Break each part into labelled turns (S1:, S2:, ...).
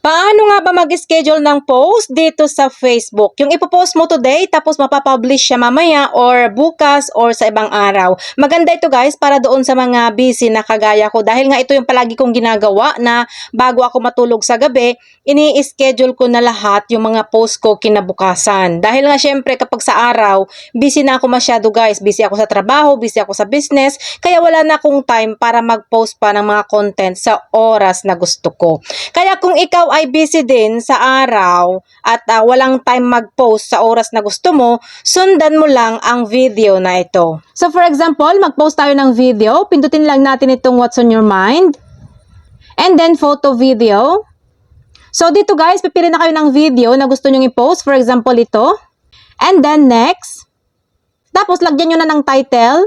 S1: Paano nga ba mag-schedule ng post dito sa Facebook? Yung ipopost mo today, tapos mapapublish siya mamaya or bukas or sa ibang araw. Maganda ito guys para doon sa mga busy na kagaya ko. Dahil nga ito yung palagi kong ginagawa na bago ako matulog sa gabi, ini-schedule ko na lahat yung mga post ko kinabukasan. Dahil nga syempre kapag sa araw, busy na ako masyado guys. Busy ako sa trabaho, busy ako sa business. Kaya wala na akong time para mag-post pa ng mga content sa oras na gusto ko. Kaya kung ikaw ay busy din sa araw at ah, walang time mag-post sa oras na gusto mo, sundan mo lang ang video na ito. So for example, mag-post tayo ng video, pindutin lang natin itong what's on your mind. And then photo video. So dito guys, pipili na kayo ng video na gusto nyong i-post. For example, ito. And then next. Tapos lagyan nyo na ng title.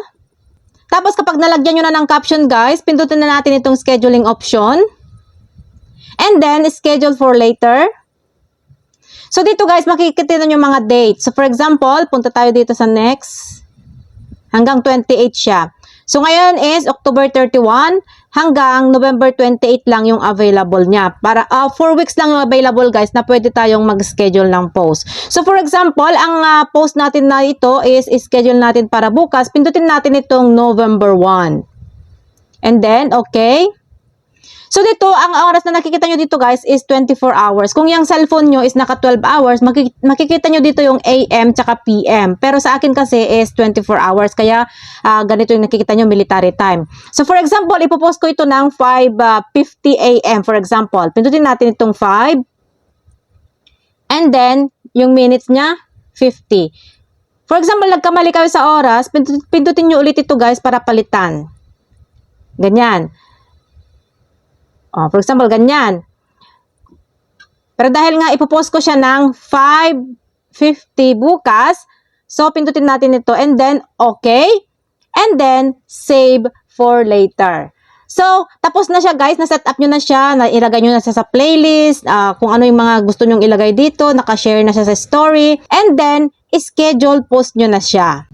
S1: Tapos kapag nalagyan nyo na ng caption guys, pindutin na natin itong scheduling option. And then, schedule for later. So, dito guys, makikita nyo yung mga dates. So, for example, punta tayo dito sa next. Hanggang 28 siya. So, ngayon is October 31 hanggang November 28 lang yung available niya. Para, 4 weeks lang yung available guys na pwede tayong mag-schedule ng post. So, for example, ang ah, post natin na ito is schedule natin para bukas. Pindutin natin itong November 1. And then, okay. So dito, ang oras na nakikita nyo dito guys is 24 hours. Kung yung cellphone nyo is naka 12 hours, makik- makikita nyo dito yung AM tsaka PM. Pero sa akin kasi is 24 hours. Kaya ah, ganito yung nakikita nyo military time. So for example, ipopost ko ito ng 5.50 AM for example. Pindutin natin itong 5. And then, yung minutes niya, 50. For example, nagkamali kayo sa oras, pindutin nyo ulit ito guys para palitan. Ganyan. Oh, for example, ganyan. Pero dahil nga ipopost ko siya ng 5.50 bukas, so pindutin natin ito and then okay. And then save for later. So, tapos na siya guys, na-set up nyo na siya, na ilagay nyo na siya sa playlist, ah, kung ano yung mga gusto nyong ilagay dito, nakashare na siya sa story, and then, schedule post nyo na siya.